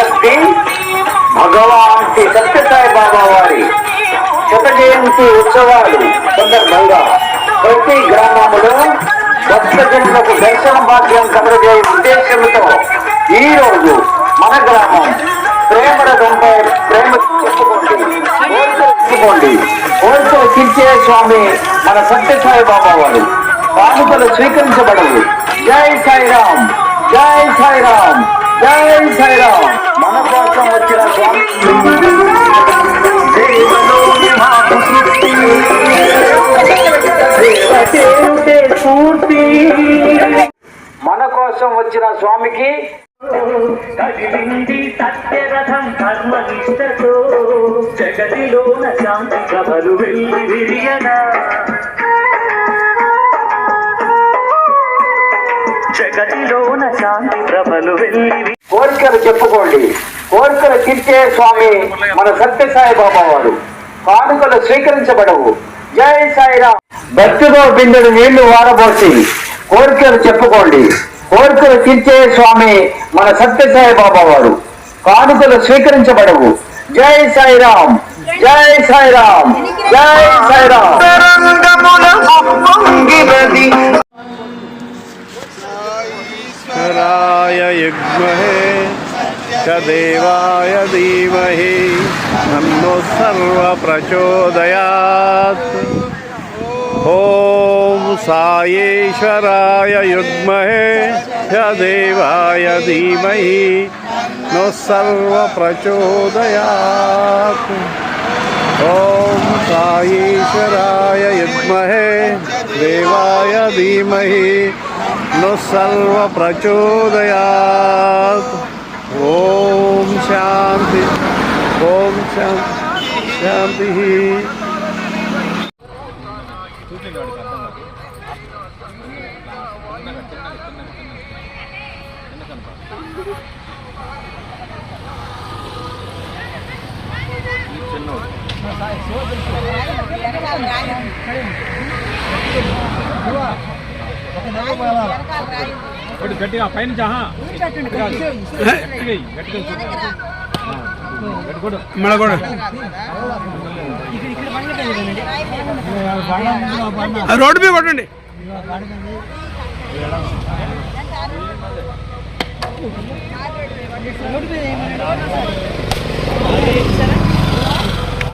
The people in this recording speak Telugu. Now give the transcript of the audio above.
భక్తజనులకు భగవాన్ శ్రీ సత్యసాయి బాబా వారి శత జయంతి ఉత్సవాలు సందర్భంగా ప్రతి గ్రామంలో భక్తజనులకు దర్శన భాగ్యం కలగజేయ ఉద్దేశంతో ఈ రోజు మన గ్రామం ప్రేమరథంపై ప్రేమ చెప్పుకోండి కోరికలు చెప్పుకోండి స్వామి మన సత్యసాయి బాబా వారు. కానుకలు స్వీకరించబడవు. జై సాయిరామ్ జై సాయిరామ్ జై సాయిరామ్. కోసం వచ్చిన స్వామికి కదిలింది సత్యరథం ధర్మనిష్టతో జగతిలోన శాంతి ప్రభలు వెళ్ళి విరియనా. జగతిలోన శాంతి ప్రభలు వెళ్ళి కోరికలు చెప్పుకోండి. కోరికలు తీర్చే స్వామి మన సత్యసాయి బాబా వారు. కానుకలు స్వీకరించబడవు. జై సాయిరామ్. భక్తితో బిందెడు నీళ్ళు వారబోసి కోరికలు చెప్పుకోండి. కోరికలు తీర్చే స్వామి మన సత్యసాయి బాబా వారు. కానుకలు స్వీకరించబడవు. జై సాయిరామ్. జై సాయిరామ్. జై సాయిరామ్. రాయ యుగ్మహే సదేవాయ ధీమహి నన్ను సర్వ ప్రచోదయాత్ ఓం सायेश्वराय युग्महे च देवाय धीमहि, नो सर्वप्रचोदयात्। ॐ साईश्वराय युग्महे, देवाय धीमहि, नो सर्वप्रचोदयात्। ॐ शान्ति ॐ शान्ति, शान्तिः। ఒకటి గట్టిగా పైన రోడ్డు మీద కొట్టండి. రోడ్డు మీద ఏమన్నా